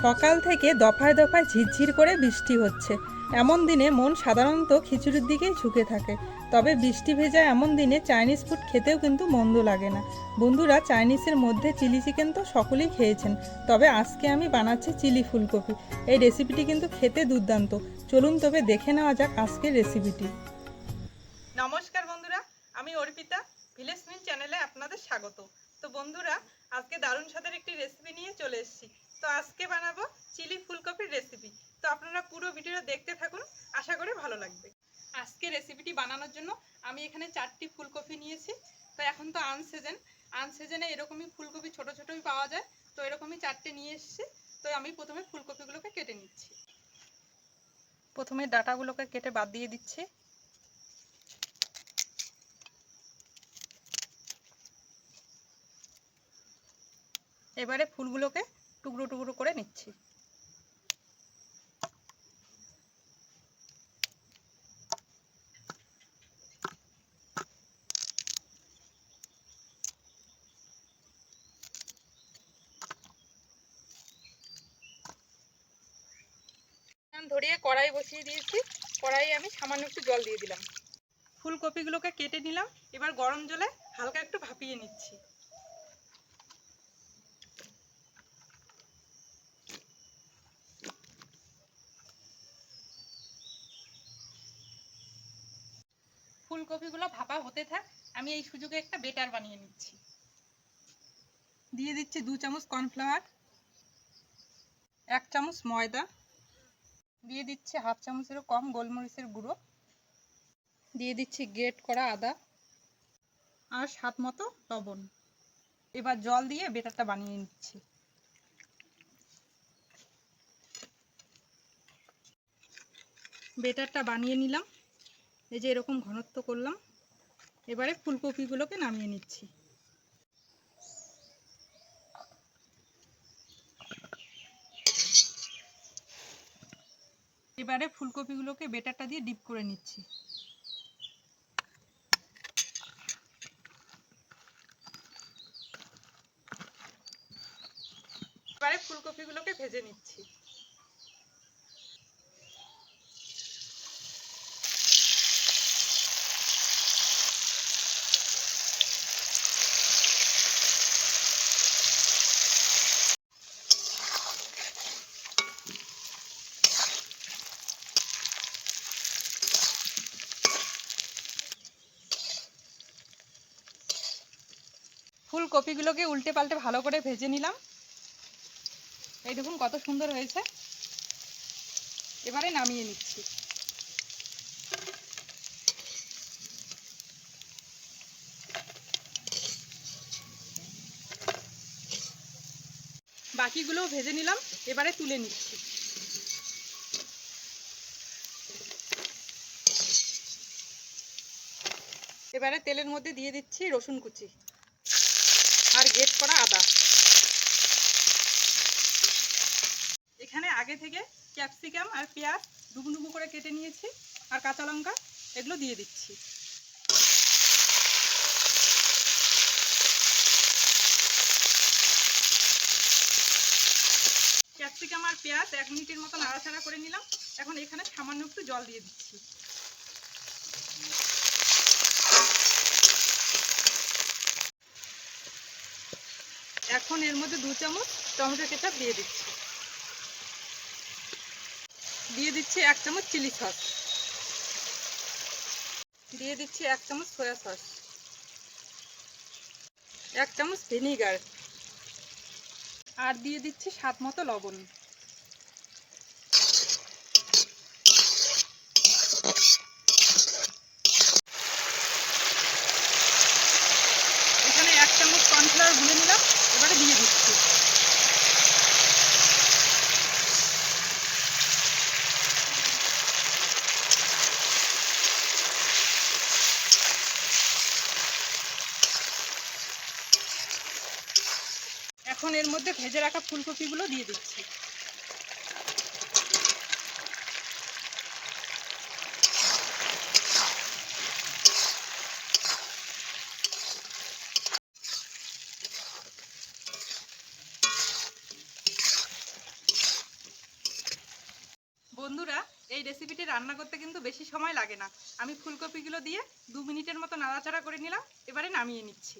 সকাল থেকে দফায় দফায় ঝিরঝির করে বৃষ্টি হচ্ছে। এমন দিনে মন সাধারণত খিচুড়ির দিকেই ঝুঁকে থাকে। তবে বৃষ্টি ভেজা এমন দিনে চাইনিজ ফুড খেতেও কিন্তু মন্দ লাগে না। বন্ধুরা, চাইনিজের মধ্যে চিলি চিকেন তো সকলেই খেয়েছেন। তবে আজকে আমি বানাচ্ছি চিলি ফুলকপি। এই রেসিপিটি কিন্তু খেতে দুর্দান্ত। চলুন তবে দেখে নেওয়া যাক আজকের রেসিপিটি। নমস্কার বন্ধুরা, আমি অর্পিতা। ভিলেজ মিল চ্যানেলে আপনাদের স্বাগত। তো বন্ধুরা, আজকে দারুণ স্বাদের একটি রেসিপি নিয়ে চলে এসেছি। তো আজকে বানাবো চিলি ফুলকপির রেসিপি তো আপনারা পুরো ভিডিওটা দেখতে থাকুন, আশা করি ভালো লাগবে। আজকে রেসিপিটি বানানোর জন্য আমি এখানে চারটি ফুলকপি নিয়েছি। তো এখন তো আনসিজন আনসিজনে এরকমই ফুলকপি ছোট ছোটই পাওয়া যায়। তো এরকমই চারটে নিয়ে এসেছি। তো আমি প্রথমে ফুলকপিগুলোকে কেটে নিচ্ছি। প্রথমে ডাটাগুলোকে কেটে বাদ দিয়ে দিচ্ছি। এবারে ফুলগুলোকে টুকরো টুকরো করে নিচ্ছি। ধরিয়ে কড়াই বসিয়ে দিয়েছি। কড়াইয়ে আমি সামান্য একটু জল দিয়ে দিলাম। ফুলকপিগুলোকে কেটে নিলাম। এবার গরম জলে হালকা একটু ভাপিয়ে নিচ্ছি। ফুলকপিগুলো ভাপা হতে থাক, আমি এই সুযোগে একটা বেটার বানিয়ে নিচ্ছি। দিয়ে দিচ্ছি দু চামচ কর্নফ্লাওয়ার, এক চামচ ময়দা, দিয়ে দিচ্ছি হাফ চামচেরও কম গোলমরিচের গুঁড়ো, দিয়ে দিচ্ছি গ্রেট করা আদা আর স্বাদ মতো লবণ। এবার জল দিয়ে বেটারটা বানিয়ে নিচ্ছি। বেটারটা বানিয়ে নিলাম। এই যে এরকম ঘনত্ব করলাম, এবারে ফুলকপিগুলোকে নামিয়ে নিচ্ছি। এবারে ফুলকপিগুলোকে বেটারটা দিয়ে ডিপ করে নিচ্ছি। এবারে ফুলকপিগুলোকে ভেজে নিচ্ছি। ফুলকপিগুলোকে উল্টে পাল্টে ভালো করে ভেজে নিলাম। এই দেখুন কত সুন্দর হয়েছে। এবারে নামিয়ে নিচ্ছি। বাকিগুলোও ভেজে নিলাম, এবারে তুলে নিচ্ছি। এবারে তেলের মধ্যে দিয়ে দিচ্ছি রসুন কুচি। আর গেট করা আদা। এখানে আগে থেকে ক্যাপসিকাম আর পেঁয়াজ ডুবু ডুবু করে কেটে নিয়েছি আর কাঁচা লঙ্কা এগুলো দিয়ে দিচ্ছি। ক্যাপসিকাম আর পেঁয়াজ এক মিনিটের মতো নাড়াচাড়া করে নিলাম। এখন এখানে সামান্য একটু জল দিয়ে দিচ্ছি। এখন এর মধ্যে দু চামচ টমেটো কেচাপ দিয়ে দিচ্ছি। দিয়ে দিচ্ছি এক চামচ চিলি সস। দিয়ে দিচ্ছি এক চামচ সয়া সস। এক চামচ ভিনিগার। আর দিয়ে দিচ্ছি স্বাদ মতো লবণ এখানে এক চামচ কর্নফ্লাওয়ার গুলে নিলাম এবারে দিয়ে দিচ্ছি এখন এর মধ্যে ভেজে রাখা ফুলকপিগুলো দিয়ে দিচ্ছি। বন্ধুরা, এই রেসিপিটি রান্না করতে কিন্তু বেশি সময় লাগে না। আমি ফুলকপিগুলো দিয়ে দু মিনিটের মতো নাড়াচাড়া করে নিলাম, এবারে নামিয়ে নিচ্ছি।